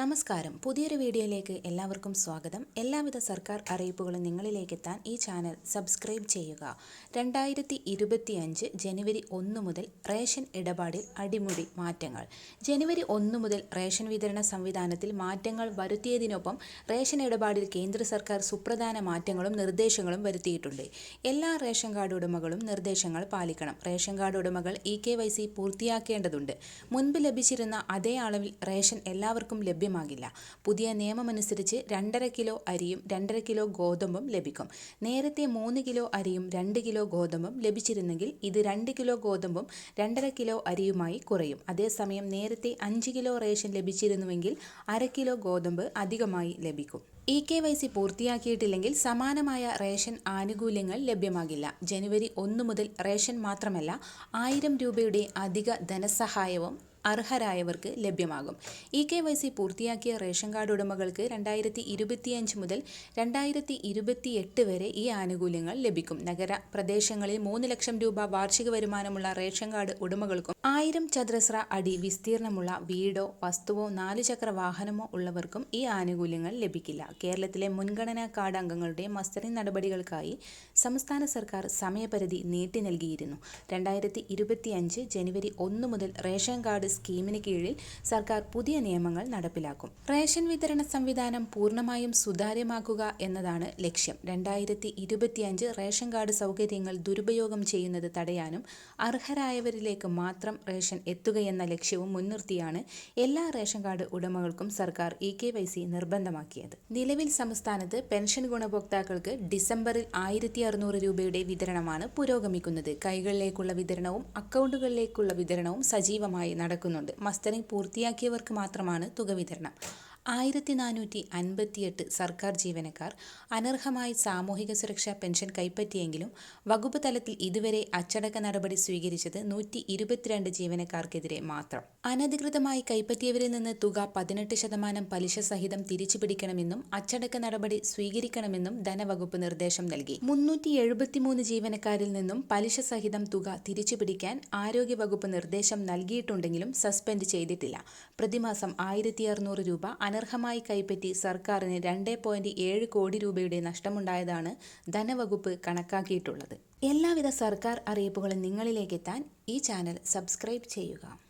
നമസ്കാരം. പുതിയൊരു വീഡിയോയിലേക്ക് എല്ലാവർക്കും സ്വാഗതം. എല്ലാവിധ സർക്കാർ അറിയിപ്പുകളും നിങ്ങളിലേക്ക് എത്താൻ ഈ ചാനൽ സബ്സ്ക്രൈബ് ചെയ്യുക. രണ്ടായിരത്തി ഇരുപത്തി അഞ്ച് ജനുവരി ഒന്ന് മുതൽ റേഷൻ ഇടപാടിൽ അടിമുടി മാറ്റങ്ങൾ. ജനുവരി ഒന്ന് മുതൽ റേഷൻ വിതരണ സംവിധാനത്തിൽ മാറ്റങ്ങൾ വരുത്തിയതിനൊപ്പം റേഷൻ ഇടപാടിൽ കേന്ദ്ര സർക്കാർ സുപ്രധാന മാറ്റങ്ങളും നിർദ്ദേശങ്ങളും വരുത്തിയിട്ടുണ്ട്. എല്ലാ റേഷൻ കാർഡ് ഉടമകളും നിർദ്ദേശങ്ങൾ പാലിക്കണം. റേഷൻ കാർഡ് ഉടമകൾ ഇ കെ വൈ സി പൂർത്തിയാക്കേണ്ടതുണ്ട്. മുൻപ് ലഭിച്ചിരുന്ന അതേ അളവിൽ റേഷൻ എല്ലാവർക്കും ലഭ്യമാകില്ല. പുതിയ നിയമമനുസരിച്ച് രണ്ടര കിലോ അരിയും രണ്ടര കിലോ ഗോതമ്പും ലഭിക്കും. നേരത്തെ മൂന്ന് കിലോ അരിയും രണ്ട് കിലോ ഗോതമ്പും ലഭിച്ചിരുന്നെങ്കിൽ ഇത് രണ്ട് കിലോ ഗോതമ്പും രണ്ടര കിലോ അരിയുമായി കുറയും. അതേസമയം നേരത്തെ അഞ്ച് കിലോ റേഷൻ ലഭിച്ചിരുന്നുവെങ്കിൽ അര കിലോ ഗോതമ്പ് അധികമായി ലഭിക്കും. ഇ കെ വൈ സി പൂർത്തിയാക്കിയിട്ടില്ലെങ്കിൽ സമാനമായ റേഷൻ ആനുകൂല്യങ്ങൾ ലഭ്യമാകില്ല. ജനുവരി ഒന്ന് മുതൽ റേഷൻ മാത്രമല്ല ആയിരം രൂപയുടെ അധിക ധനസഹായവും അർഹരായവർക്ക് ലഭ്യമാകും. ഇ കെ വൈ സി പൂർത്തിയാക്കിയ റേഷൻ കാർഡ് ഉടമകൾക്ക് രണ്ടായിരത്തി ഇരുപത്തിയഞ്ച് മുതൽ രണ്ടായിരത്തി ഇരുപത്തിയെട്ട് വരെ ഈ ആനുകൂല്യങ്ങൾ ലഭിക്കും. നഗര പ്രദേശങ്ങളിൽ മൂന്ന് ലക്ഷം രൂപ വാർഷിക വരുമാനമുള്ള റേഷൻ കാർഡ് ഉടമകൾക്കും ആയിരം ചതുരശ്ര അടി വിസ്തീർണമുള്ള വീടോ വസ്തുവോ നാലുചക്ര വാഹനമോ ഉള്ളവർക്കും ഈ ആനുകൂല്യങ്ങൾ ലഭിക്കില്ല. കേരളത്തിലെ മുൻഗണനാ കാർഡ് അംഗങ്ങളുടെ മസ്റ്ററിംഗ് നടപടികൾക്കായി സംസ്ഥാന സർക്കാർ സമയപരിധി നീട്ടി നൽകിയിരുന്നു. രണ്ടായിരത്തി ജനുവരി ഒന്ന് മുതൽ റേഷൻ കാർഡ് സ്കീമിന് കീഴിൽ സർക്കാർ പുതിയ നിയമങ്ങൾ നടപ്പിലാക്കും. റേഷൻ വിതരണ സംവിധാനം പൂർണമായും സുതാര്യമാക്കുക എന്നതാണ് ലക്ഷ്യം. രണ്ടായിരത്തി ഇരുപത്തിയഞ്ച് റേഷൻ കാർഡ് സൗകര്യങ്ങൾ ദുരുപയോഗം ചെയ്യുന്നത് തടയാനും അർഹരായവരിലേക്ക് മാത്രം റേഷൻ എത്തുകയെന്ന ലക്ഷ്യവും മുൻനിർത്തിയാണ് എല്ലാ റേഷൻ കാർഡ് ഉടമകൾക്കും സർക്കാർ ഇ കെ വൈ സി നിർബന്ധമാക്കിയത്. നിലവിൽ സംസ്ഥാനത്ത് പെൻഷൻ ഗുണഭോക്താക്കൾക്ക് ഡിസംബറിൽ ആയിരത്തി അറുന്നൂറ് രൂപയുടെ വിതരണമാണ് പുരോഗമിക്കുന്നത്. കൈകളിലേക്കുള്ള വിതരണവും അക്കൗണ്ടുകളിലേക്കുള്ള വിതരണവും സജീവമായി നടക്കുന്നുണ്ട് മസ്റ്ററിംഗ് പൂർത്തിയാക്കിയവർക്ക് മാത്രമാണ് തുക വിതരണം. ആയിരത്തി നാനൂറ്റി അൻപത്തിയെട്ട് സർക്കാർ ജീവനക്കാർ അനർഹമായി സാമൂഹിക സുരക്ഷാ പെൻഷൻ കൈപ്പറ്റിയെങ്കിലും വകുപ്പ് തലത്തിൽ ഇതുവരെ അച്ചടക്ക നടപടി സ്വീകരിച്ചത് നൂറ്റി ഇരുപത്തിരണ്ട് ജീവനക്കാർക്കെതിരെ മാത്രം. അനധികൃതമായി കൈപ്പറ്റിയവരിൽ നിന്ന് തുക പതിനെട്ട് ശതമാനം പലിശ സഹിതം തിരിച്ചു പിടിക്കണമെന്നും അച്ചടക്ക നടപടി സ്വീകരിക്കണമെന്നും ധനവകുപ്പ് നിർദ്ദേശം നൽകി. മുന്നൂറ്റി എഴുപത്തിമൂന്ന് ജീവനക്കാരിൽ നിന്നും പലിശ സഹിതം തുക തിരിച്ചു പിടിക്കാൻ ആരോഗ്യവകുപ്പ് നിർദ്ദേശം നൽകിയിട്ടുണ്ടെങ്കിലും സസ്പെൻഡ് ചെയ്തിട്ടില്ല. പ്രതിമാസം ആയിരത്തി രൂപ അനർഹമായി കൈപ്പറ്റി സർക്കാരിന് രണ്ട് പോയിന്റ് ഏഴ് കോടി രൂപയുടെ നഷ്ടമുണ്ടായതാണ് ധനവകുപ്പ് കണക്കാക്കിയിട്ടുള്ളത്. എല്ലാവിധ സർക്കാർ അറിയിപ്പുകളും നിങ്ങളിലേക്കെത്താൻ ഈ ചാനൽ സബ്സ്ക്രൈബ് ചെയ്യുക.